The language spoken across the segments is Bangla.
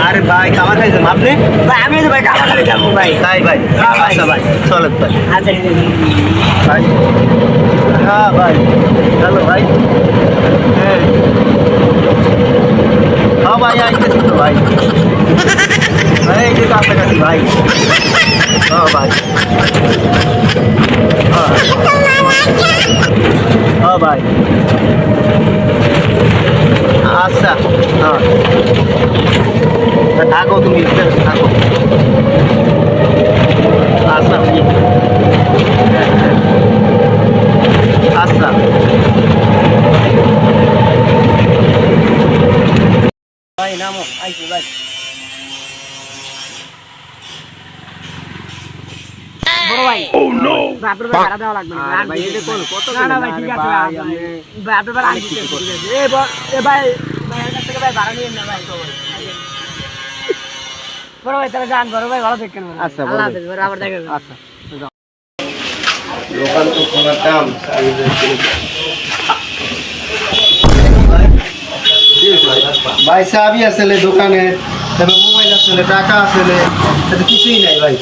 আরে ভাই খাবার খাইছেন আপনি? ভাই আমি তো ভাই কামার খালি যাব ভাই। তাই ভাই হ্যাঁ, ভাই। আচ্ছা ভাই চলেন ভাই। আচ্ছা ভাই। হ্যাঁ ভাই চলো ভাই। হ্যাঁ। হ্যাঁ ভাই আইতেছি তো ভাই। ভাই এই যে কাছাকাছি ভাই। হ্যাঁ ভাই। হ্যাঁ। হ্যাঁ ভাই। আচ্ছা হ্যাঁ তা থাকো তুমি থাকো আচ্ছা ঠিক আচ্ছা ভাই নামো আইছি ভাই বড় ভাই ভাই, আপনার ভাই ভাড়া দেওয়া লাগবে না। ভাই, এটা কোন- কত না, না ভাই, ঠিক আছে, ভাই, ভাই, আমি- ভাই, আপনার ভাড়া আমি ঠিক আছে। এ ব- এ ভাই, ভাইয়ের কাছ থেকে ভাই ভাড়া নিয়েন না, ভাই। বড় ভাই, তাহলে যান, বড় ভাই, ভালো ভাই। আচ্ছা, আল্লাহ হাফেজ, ভাই, আবার দেখা আচ্ছা দোকান তো খোলার দাম ভাই চাবি আসলে দোকানে তারপর মোবাইল আসলে টাকা আসলে তাতে কিছুই নাই ভাই।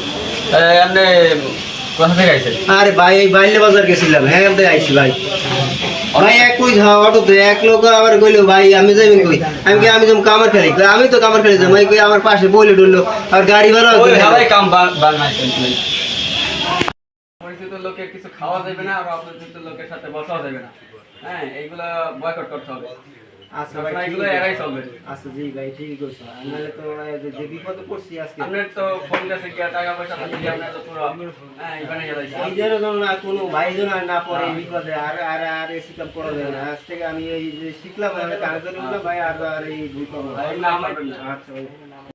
আপনি কোথা থেকে আইছেন? আরে ভাই এই বাইলে বাজার গেছিলাম হ্যাঁ আমি আইছি ভাই। ভাই এক কই অটোতে এক লোক আবার কইলো ভাই আমি যাইবেন কই? আমি কি আমি কামার খেলি আমি তো কামার খেলি যাই কই আমার পাশে বইলে ডুললো আর গাড়ি ভাড়া ওই কাম বানাইছেন পরিচিত লোকের কিছু খাওয়া যাবে না আর অপরিচিত লোকের সাথে বসাও যাবে না। হ্যাঁ এইগুলা বয়কট করতে হবে। আচ্ছা ভাই এগুলো এড়াই চলবে। আচ্ছা জি ভাই ঠিকই কইছো। নাহলে তো যে- যে বিপদে পড়ছি আজকে। আপনার তো ফোন কাছে গিয়া টাকা পয়সা থাকে গিয়া আপনার তো পুরো হ্যাঁ এখানে গেলাইছে না কোনো ভাই যেন আর না পড়ে বিপদে আর আর আর শিকার করা যাবে না। আজ থেকে আমি এই যে শিখলাম আমি কাজ ভাই আর আর এই ভুল করব না। না আচ্ছা